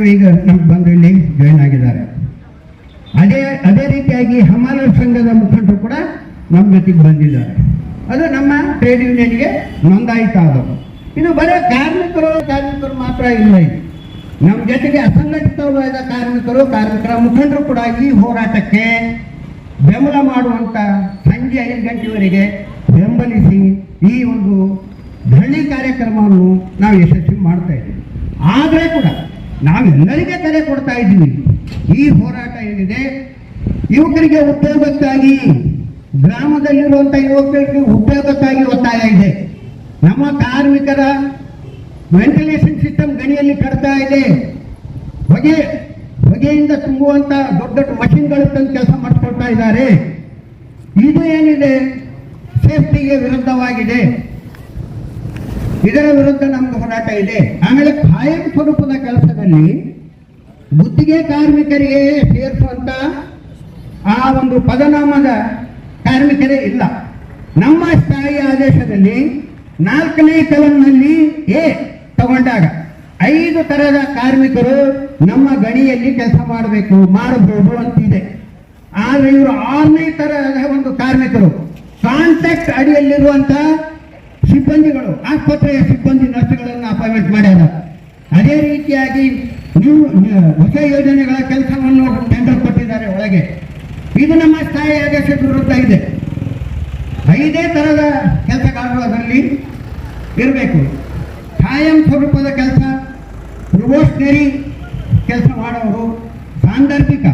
ನಾಯಕರು ಈಗ ನಮ್ಗೆ ಬಂದು ಜಾಯಿನ್ ಆಗಿದ್ದಾರೆ. ಅದೇ ಅದೇ ರೀತಿಯಾಗಿ ಹಮಾಲ ಸಂಘದ ಮುಖಂಡರು ಕೂಡ ನಮ್ಮ ಜೊತೆಗೆ ಬಂದಿದ್ದಾರೆ. ಅದು ನಮ್ಮ ಟ್ರೇಡ್ ಯೂನಿಯನ್ಗೆ ನೋಂದಾಯಿತ ಆದವು ಇದು ಬರೀ ಕಾರ್ಮಿಕರು ಕಾರ್ಮಿಕರು ಮಾತ್ರ ಇಲ್ಲ ಇದು ನಮ್ಮ ಜೊತೆಗೆ ಅಸಂಘಟಿತವಾದ ಕಾರ್ಮಿಕರು, ಕಾರ್ಮಿಕರ ಮುಖಂಡರು ಕೂಡ ಈ ಹೋರಾಟಕ್ಕೆ ಬೆಂಬಲ ಮಾಡುವಂತ ಸಂಜೆ ಐದು ಗಂಟೆವರೆಗೆ ಬೆಂಬಲಿಸಿ ಈ ಒಂದು ಧರಣಿ ಕಾರ್ಯಕ್ರಮವನ್ನು ನಾವು ಯಶಸ್ವಿ ಮಾಡ್ತಾ ಇದ್ದೀವಿ. ಆದರೆ ಕೂಡ ನಾವೆಲ್ಲರಿಗೆ ತಲೆ ಕೊಡ್ತಾ ಇದ್ದೀವಿ. ಈ ಹೋರಾಟ ಏನಿದೆ? ಯುವಕರಿಗೆ ಉದ್ಯೋಗಕ್ಕಾಗಿ ಗ್ರಾಮದಲ್ಲಿರುವಂಥ ಯುವಕರಿಗೆ ಉದ್ಯೋಗಕ್ಕಾಗಿ ಒತ್ತಾಯ ಇದೆ. ನಮ್ಮ ಕಾರ್ಮಿಕರ ವೆಂಟಿಲೇಷನ್ ಸಿಸ್ಟಮ್ ಗಣಿಯಲ್ಲಿ ಕಡ್ತಾ ಇದೆ. ಹೊಗೆ, ಹೊಗೆಯಿಂದ ತುಂಬುವಂತ ದೊಡ್ಡ ದೊಡ್ಡ ಮಷಿನ್ಗಳು ತಂದು ಕೆಲಸ ಮಾಡಿಕೊಳ್ತಾ ಇದ್ದಾರೆ. ಇದು ಏನಿದೆ? ಸೇಫ್ಟಿಗೆ ವಿರುದ್ಧವಾಗಿದೆ. ಇದರ ವಿರುದ್ಧ ನಮ್ಗೆ ಹೋರಾಟ ಇದೆ. ಆಮೇಲೆ ಖಾಯಂ ಸ್ವರೂಪದ ಕೆಲಸದಲ್ಲಿ ಗುತ್ತಿಗೆ ಕಾರ್ಮಿಕರಿಗೆ ಸೇರಿಸುವಂತ ಆ ಒಂದು ಪದನಾಮದ ಕಾರ್ಮಿಕರೇ ಇಲ್ಲ. ನಮ್ಮ ಸ್ಥಾಯಿ ಆದೇಶದಲ್ಲಿ ನಾಲ್ಕನೇ ಕಲಂನಲ್ಲಿ ಎ ತಗೊಂಡಾಗ ಐದು ತರದ ಕಾರ್ಮಿಕರು ನಮ್ಮ ಗಣಿಯಲ್ಲಿ ಕೆಲಸ ಮಾಡಬೇಕು, ಮಾಡಬಹುದು ಅಂತಿದೆ. ಆದರೆ ಇವರು ಆರನೇ ತರಹದ ಒಂದು ಕಾರ್ಮಿಕರು. ಕಾಂಟ್ಯಾಕ್ಟ್ ಅಡಿಯಲ್ಲಿರುವಂತ ಸಿಬ್ಬಂದಿಗಳು, ಆಸ್ಪತ್ರೆಯ ಸಿಬ್ಬಂದಿ ನರ್ಸ್ಗಳನ್ನು ಅಪಾಯಿಂಟ್ಮೆಂಟ್ ಮಾಡ್ಯಾರ. ಅದೇ ರೀತಿಯಾಗಿ ನೀವು ಹೊಸ ಯೋಜನೆಗಳ ಕೆಲಸವನ್ನು ಟೆಂಡರ್ ಕೊಟ್ಟಿದ್ದಾರೆ ಒಳಗೆ. ಇದು ನಮ್ಮ ಸ್ಥಾಯಿ ಆದೇಶದ ವಿರುದ್ಧ ಇದೆ. ಐದೇ ಥರದ ಕೆಲಸಗಾರರು ಅದರಲ್ಲಿ ಇರಬೇಕು. ಕಾಯಂ ಸ್ವರೂಪದ ಕೆಲಸ ಪ್ರಿವೋಷನರಿ ಕೆಲಸ ಮಾಡುವವರು, ಸಾಂದರ್ಭಿಕ,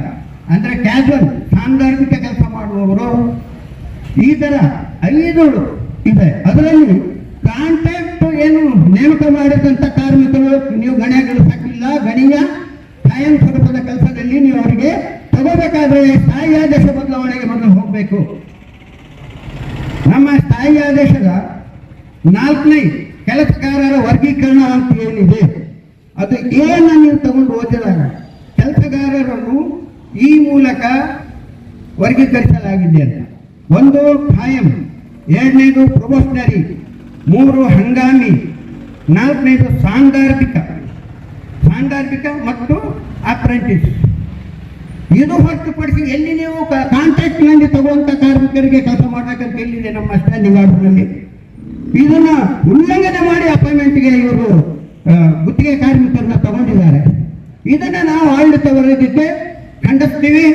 ಅಂದರೆ ಕ್ಯಾಶುವಲ್ ಸಾಂದರ್ಭಿಕ ಕೆಲಸ ಮಾಡುವವರು ಈ ಥರ ಐದು ಇದೆ. ಅದರಲ್ಲಿ ಕಾಂಟ್ರಾಕ್ಟ್ ಏನು ನೇಮಕ ಮಾಡಿದಂತ ಕಾರ್ಮಿಕರು, ನೀವು ಗಣ್ಯ ಸಾಕಿಲ್ಲ ಗಣಿಯ ಕಾಯಂ ಸ್ವರೂಪದ ಕೆಲಸದಲ್ಲಿ ನೀವು ಅವರಿಗೆ ತಗೋಬೇಕಾದ್ರೆ ಸ್ಥಾಯಿ ಆದೇಶ ಬದಲಾವಣೆಗೆ ಮೊದಲು ಹೋಗಬೇಕು. ನಮ್ಮ ಸ್ಥಾಯಿ ಆದೇಶದ ನಾಲ್ಕನೇ ಕೆಲಸಗಾರರ ವರ್ಗೀಕರಣ ಅಂತ ಏನಿದೆ, ಅದು ಏನ ನೀವು ತಗೊಂಡು ಓದಿದಾಗ ಕೆಲಸಗಾರರನ್ನು ಈ ಮೂಲಕ ವರ್ಗೀಕರಿಸಲಾಗಿದೆ ಅಂತ. ಒಂದು ಖಾಯಂ ಎರಡನೇದು ಪ್ರೊಬೋಷನರಿ ಮೂರು ಹಂಗಾಮಿ, ನಾಲ್ಕನೇದು ಸಾಂದರ್ಭಿಕ ಸಾಂದರ್ಭಿಕ ಮತ್ತು ಅಪ್ರೆಂಟಿಸ್. ಇದು ಹೊರತುಪಡಿಸಿ ಎಲ್ಲಿ ನೀವು ಕಾಂಟ್ರಾಕ್ಟ್ನಲ್ಲಿ ತಗುವಂತ ಕಾರ್ಮಿಕರಿಗೆ ಕೆಲಸ ಮಾಡಬೇಕಂತ ಎಲ್ಲಿದೆ ನಮ್ಮ ಸ್ಟ್ಯಾಂಡಿಂಗ್ ಆರ್ಡರ್ನಲ್ಲಿ ಇದನ್ನ ಉಲ್ಲಂಘನೆ ಮಾಡಿ ಅಪಾಯಿಂಟ್ಮೆಂಟ್ಗೆ ಇವರು ಗುತ್ತಿಗೆ ಕಾರ್ಮಿಕರನ್ನ ತಗೊಂಡಿದ್ದಾರೆ. ಇದನ್ನ ನಾವು ಆಡಳಿತ ವರ್ಗಕ್ಕೆ ಖಂಡಿಸ್ತೀವಿ.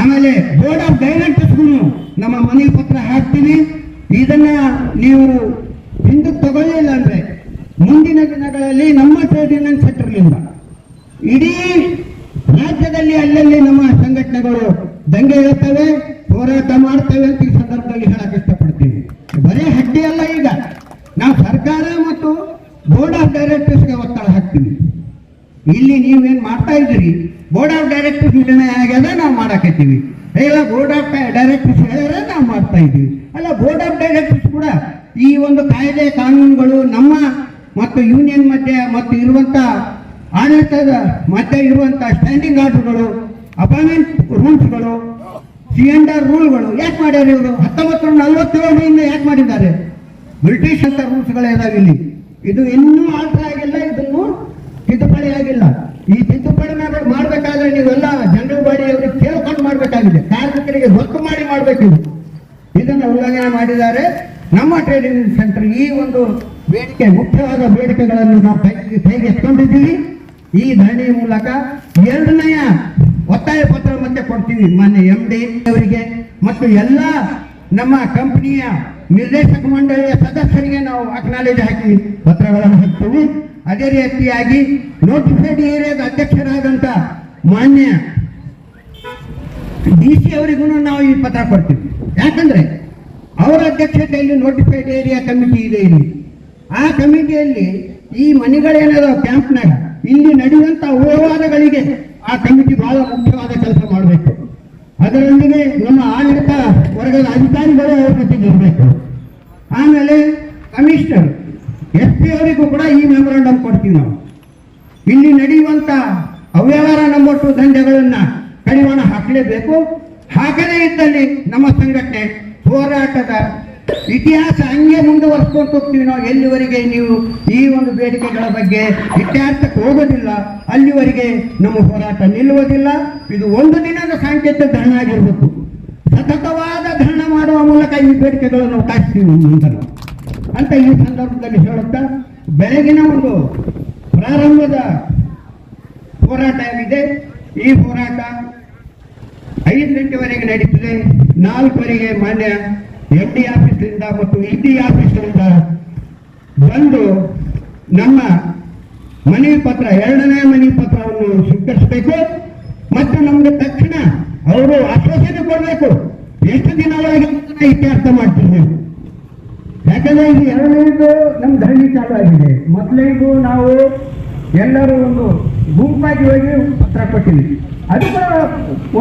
ಆಮೇಲೆ ಬೋರ್ಡ್ ಆಫ್ ಡೈರೆಕ್ಟರ್ಸ್ಗೂ ನಮ್ಮ ಮನವಿ ಪತ್ರ ಹಾಕ್ತೀವಿ. ಇದನ್ನ ನೀವು ಹಿಂದಕ್ಕೆ ತಗೊಳ್ಳಿಲ್ಲ ಅಂದ್ರೆ ಮುಂದಿನ ದಿನಗಳಲ್ಲಿ ನಮ್ಮ ಟ್ರೇಡ್ ಯೂನಿಯನ್ ಸೆಕ್ಟರ್ಲಿಂದ ಇಡೀ ರಾಜ್ಯದಲ್ಲಿ ಅಲ್ಲಲ್ಲಿ ನಮ್ಮ ಸಂಘಟನೆಗಳು ದಂಗೆ ಇರ್ತವೆ ಹೋರಾಟ ಮಾಡ್ತೇವೆ ಅಂತ ಈ ಸಂದರ್ಭದಲ್ಲಿ ಹೇಳಕ್ ಇಷ್ಟಪಡ್ತೀವಿ ಬರೀ ಹಡ್ಡಿ ಅಲ್ಲ ಈಗ. ನಾವು ಸರ್ಕಾರ ಮತ್ತು ಬೋರ್ಡ್ ಆಫ್ ಡೈರೆಕ್ಟರ್ಸ್ಗೆ ಒತ್ತಡ ಹಾಕ್ತೀವಿ. ಇಲ್ಲಿ ನೀವೇನ್ ಮಾಡ್ತಾ ಇದ್ದೀರಿ? ಬೋರ್ಡ್ ಆಫ್ ಡೈರೆಕ್ಟರ್ಸ್ ನಿರ್ಣಯ ಆಗ್ಯದ ನಾವು ಮಾಡಾಕತ್ತೀವಿ ಇಲ್ಲ ಬೋರ್ಡ್ ಆಫ್ ಡೈರೆಕ್ಟರ್ಸ್ ಹೇಳಿದ್ರೆ ನಾವು ಮಾಡ್ತಾ ಇದ್ದೀವಿ. ಅಲ್ಲ ಬೋರ್ಡ್ ಆಫ್ ಡೈರೆಕ್ಟರ್ಸ್ ಕೂಡ ಈ ಒಂದು ಕಾಯ್ದೆ ಕಾನೂನುಗಳು ನಮ್ಮ ಮತ್ತು ಯೂನಿಯನ್ ಮಧ್ಯೆ ಮತ್ತು ಇರುವಂತ ಆಡಳಿತದ ಮಧ್ಯೆ ಇರುವಂತ ಸ್ಟ್ಯಾಂಡಿಂಗ್ ಆರ್ಡರ್ಗಳು ಅಪಾಯಿಂಟ್ಮೆಂಟ್ ರೂಲ್ಸ್ಗಳು ಸಿ ರೂಲ್ಗಳು ಯಾಕೆ ಮಾಡ್ಯಾರ ಇವರು? ಹತ್ತೊಂಬತ್ತು ನಲವತ್ತೇಳರಿಂದ ಯಾಕೆ ಮಾಡಿದ್ದಾರೆ? ಬ್ರಿಟಿಷ್ ಅಂತ ರೂಲ್ಸ್ಗಳು ಇದಾವೆ ಇಲ್ಲಿ. ಇದು ಇನ್ನೂ ಆಲ್ಟರ್ ಆಗಿಲ್ಲ, ಇದನ್ನು ತಿದ್ದುಪಡಿ ಆಗಿಲ್ಲ. ಈ ತಿದ್ದುಪಡಿ ಮಾಡಬೇಕಾದ್ರೆ ನೀವೆಲ್ಲ ಜನರಲ್ ಬಾಡಿ ಅವರಿಗೆ ಕೇಳ್ಕೊಂಡು ಮಾಡಬೇಕಾಗಿದೆ. ಕಾರ್ಮಿಕರಿಗೆ ಗೊತ್ತು ಮಾಡಿ ಮಾಡಬೇಕು ಇದು. ಇದನ್ನು ಉಲ್ಲಂಘನೆ ಮಾಡಿದ್ದಾರೆ. ನಮ್ಮ ಟ್ರೇಡಿಂಗ್ ಸೆಂಟರ್ ಈ ಒಂದು ಬೇಡಿಕೆ, ಮುಖ್ಯವಾದ ಬೇಡಿಕೆಗಳನ್ನು ನಾವು ಕೈಗೆ ಕೈಗೆ ಎತ್ಕೊಂಡಿದ್ದೀವಿ ಈ ಧರಣಿ ಮೂಲಕ ಎರಡನೆಯ ಒತ್ತಾಯ ಪತ್ರ ಮತ್ತೆ ಕೊಡ್ತೀವಿ ಮಾನ್ಯ ಎಂ ಡಿ ಅವರಿಗೆ ಮತ್ತು ಎಲ್ಲ ನಮ್ಮ ಕಂಪನಿಯ ನಿರ್ದೇಶಕ ಮಂಡಳಿಯ ಸದಸ್ಯರಿಗೆ ನಾವು ಅಕ್ನಾಲೇಜ್ ಹಾಕಿ ಪತ್ರಗಳನ್ನು ಹಾಕ್ತೀವಿ. ಅದೇ ರೀತಿಯಾಗಿ ನೋಟಿಫೈಡ್ ಏರಿಯಾದ ಅಧ್ಯಕ್ಷರಾದಂಥ ಮಾನ್ಯ ಡಿ ಸಿ ಅವರಿಗೂ ನಾವು ಈ ಪತ್ರ ಕೊಡ್ತೀವಿ. ಯಾಕಂದ್ರೆ ಅವರ ಅಧ್ಯಕ್ಷತೆಯಲ್ಲಿ ನೋಟಿಫೈಡ್ ಏರಿಯಾ ಕಮಿಟಿ ಇದೆ ಇಲ್ಲಿ. ಆ ಕಮಿಟಿಯಲ್ಲಿ ಈ ಮನೆಗಳೇನದ ಕ್ಯಾಂಪ್ನಾಗ ಇಲ್ಲಿ ನಡೆಯುವಂತ ಹೋರಾಟಗಳಿಗೆ ಆ ಕಮಿಟಿ ಬಹಳ ಮುಖ್ಯವಾದ ಕೆಲಸ ಮಾಡಬೇಕು. ಅದರೊಂದಿಗೆ ನಮ್ಮ ಆಡಳಿತ ವರ್ಗದ ಅಧಿಕಾರಿಗಳು ಅವ್ರ ಜೊತೆಗೆ ಇರಬೇಕು. ಆಮೇಲೆ ಕಮಿಷನರ್ ಎಸ್ ಪಿ ಅವರಿಗೂ ಕೂಡ ಈ ಮೆಮೊರಾಂಡಮ್ ಕೊಡ್ತೀವಿ ನಾವು. ಇಲ್ಲಿ ನಡೆಯುವಂತ ಅವ್ಯವಹಾರ ನಂಬಟ್ಟು ದಂಧೆಗಳನ್ನ ಹಾಕಲೇಬೇಕು ಹಾಗೇ ಇದ್ದಲ್ಲಿ ನಮ್ಮ ಸಂಘಟನೆ ಹೋರಾಟದ ಇತಿಹಾಸ ಹಂಗೆ ಮುಂದುವರ್ಸ್ಕೊಂಡು ಹೋಗ್ತೀವಿ ನಾವು. ಎಲ್ಲಿವರೆಗೆ ನೀವು ಈ ಒಂದು ಬೇಡಿಕೆಗಳ ಬಗ್ಗೆ ಇತಿಹಾಸಕ್ಕೆ ಹೋಗೋದಿಲ್ಲ, ಅಲ್ಲಿವರೆಗೆ ನಮ್ಮ ಹೋರಾಟ ನಿಲ್ಲುವುದಿಲ್ಲ. ಇದು ಒಂದು ದಿನದ ಸಾಂಕೇತಿಕ ಧರಣ ಆಗಿರಬೇಕು. ಸತತವಾದ ಧರಣ ಮಾಡುವ ಮೂಲಕ ಈ ಬೇಡಿಕೆಗಳನ್ನು ನಾವು ಕಾಯಿಸ್ತೀವಿ ನಂತರ ಅಂತ ಈ ಸಂದರ್ಭದಲ್ಲಿ ಹೇಳುತ್ತಾ, ಬೆಳಗಿನ ಒಂದು ಪ್ರಾರಂಭದ ಹೋರಾಟ ಏನಿದೆ? ಈ ಹೋರಾಟ ಐದು ಗಂಟೆವರೆಗೆ ನಡೀತದೆ, ನಾಲ್ಕುವರೆಗೆ ಮಾನ್ಯ ಎಫ್ ಡಿ ಆಫೀಸ್ನಿಂದ ಮತ್ತು ಇ ಡಿ ಆಫೀಸ್ನಿಂದ ಬಂದು ನಮ್ಮ ಮನೆ ಪತ್ರ, ಎರಡನೇ ಮನೆ ಪತ್ರವನ್ನು ಸ್ವೀಕರಿಸಬೇಕು. ಮತ್ತು ನಮಗೆ ತಕ್ಷಣ ಅವರು ಆಶ್ವಾಸನೆ ಕೊಡಬೇಕು. ಎಷ್ಟು ದಿನ ಒಳಗೆ ಇತ್ಯರ್ಥ ಮಾಡ್ತೀವಿ? ಯಾಕಂದ್ರೆ ಇದು ಎರಡನೇದು ನಮ್ಮ ಧರಣಿ ಚಾಲು ಆಗಿದೆ. ಮೊದಲಿಗೂ ನಾವು ಎಲ್ಲರೂ ಒಂದು ಗುಂಪಾಗಿ ಹೋಗಿ ಪತ್ರ ಕೊಟ್ಟಿದ್ವಿ. ಅದು ಕೂಡ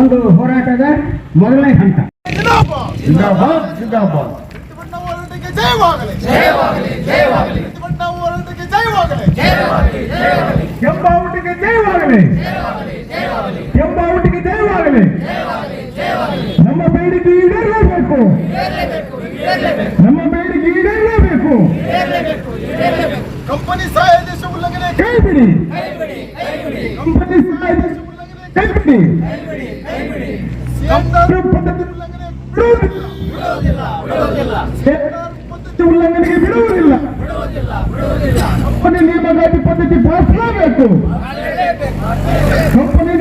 ಒಂದು ಹೋರಾಟದ ಮೊದಲನೇ ಹಂತ. ಕೆಂಬಾವುಟಿಗೆ ಜಯವಾಗಲಿ ಕೆಂಬಾವುಟಿಗೆ ಜಯವಾಗಲಿ. ನಮ್ಮ ಬೇಡಿಕೆ ಈಡೇರಲೇಬೇಕು. ನಮ್ಮ ಬೇಡಿಕೆ ಈಡೇರಲೇಬೇಕು. ಕಂಪನಿ ಸಹಾಯ ಉಲ್ಲಂಘನೆ. ಕೈ ಬಿಡಿ. ಕಂಪನಿ ಸಹಾಯದ ಕೈ ಬಿಡಿ ಸಿಎಂಆರ್ ಪದ್ಧತಿ ಉಲ್ಲಂಘನೆಗೆ ಬಿಡುವುದಿಲ್ಲ ಕಂಪನಿ ನೇಮಕಾತಿ ಪದ್ಧತಿ ಪಾಲಿಸಲೇಬೇಕು ಕಂಪನಿ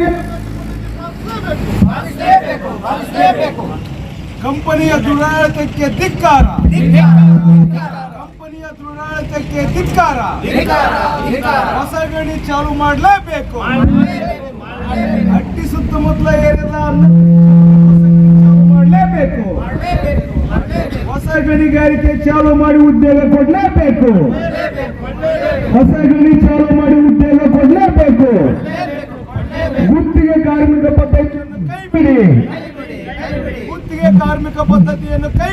ಕಂಪನಿಯ ದುರಾಡಳಿತಕ್ಕೆ ಧಿಕ್ಕಾರ. ಕಂಪನಿಯ ದುರಾಡಳಿತಕ್ಕೆ ಧಿಕ್ಕಾರ. ಚಾಲು ಮಾಡಲೇಬೇಕು. ಅಟ್ಟಿ ಸುತ್ತಮುತ್ತಲ ಏನಿಲ್ಲ ಚಾಲು ಮಾಡಲೇಬೇಕು. ಹೊಸ ಗಣಿಗಾರಿಕೆ ಚಾಲು ಮಾಡಿ ಉದ್ಯೋಗ ಕೊಡಲೇಬೇಕು. ಹೊಸ ಗಣಿ ಚಾಲು ಮಾಡಿ ಉದ್ಯೋಗ ಕೊಡಲೇಬೇಕು. ಗುತ್ತಿಗೆ ಕಾರ್ಮಿಕ ಪದ್ಧತಿಯನ್ನು ಕೈ ಬಿಡಿ ಗುತ್ತಿಗೆ ಕಾರ್ಮಿಕ ಪದ್ಧತಿಯನ್ನು ಕೈ